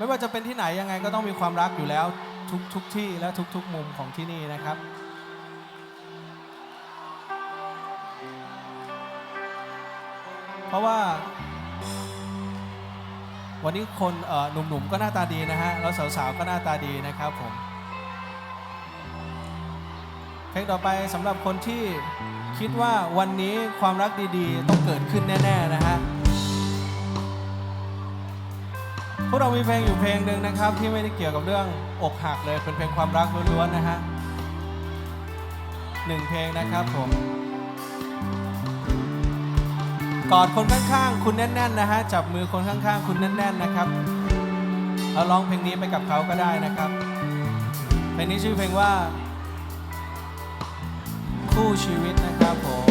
ไม่ว่าจะเป็นที่ไหนยังไงก็ต้องมีความรักอยู่แล้วทุกทุกที่และทุกทุกมุมของที่นี่นะครับ เพราะว่า วันนี้คนหนุ่มๆก็หน้าตาดีนะฮะแล้วสาวๆก็หน้าตาดีนะครับผมเพลงต่อไปสำหรับคนที่คิดว่าวันนี้ความรักดีๆ ต้องเกิดขึ้นแน่ ๆ นะฮะ เรามีเพลงอยู่เพลงหนึ่งนะครับ ที่ไม่ได้เกี่ยวกับเรื่องอกหักเลยเป็นเพลงความรักล้วนๆนะฮะหนึ่งเพลงนะครับผมกอดคนข้างๆ คุณแน่นๆนะฮะจับมือคนข้างๆ คุณแน่นๆนะครับแล้วร้องเพลงนี้ไปกับเขาก็ได้นะครับเพลงนี้ชื่อเพลงว่า คู่ชีวิตนะครับผม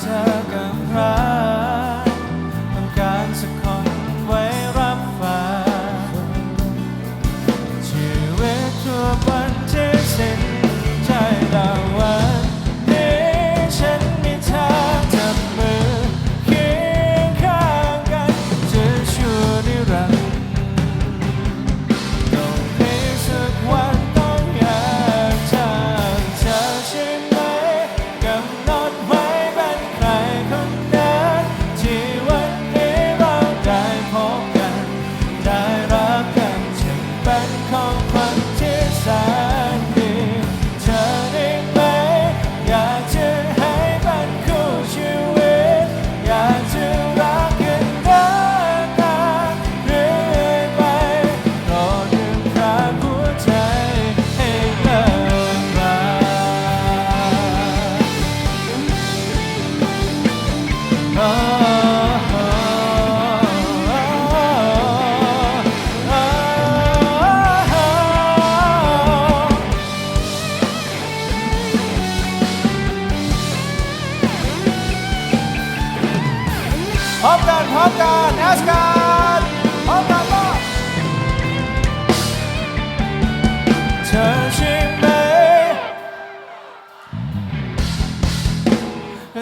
เธอกำรักต้องการสักคนไว้รับฟังชีวิตทั่ววันที่สิ้นใจแต่วันนี้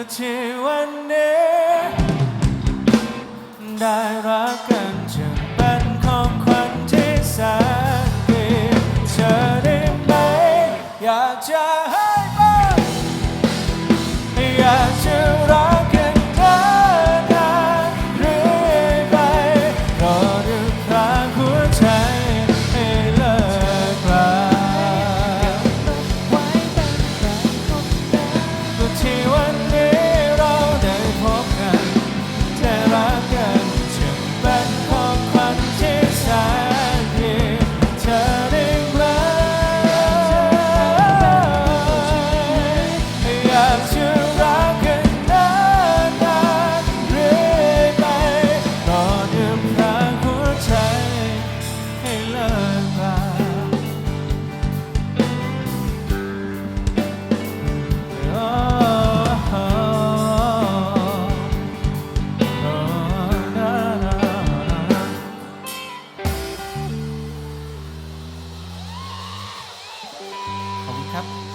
และที่วันนี้ได้รักกันจะเป็นของขวัญที่แสนดีเธอได้ไหมอยากจะ ครับ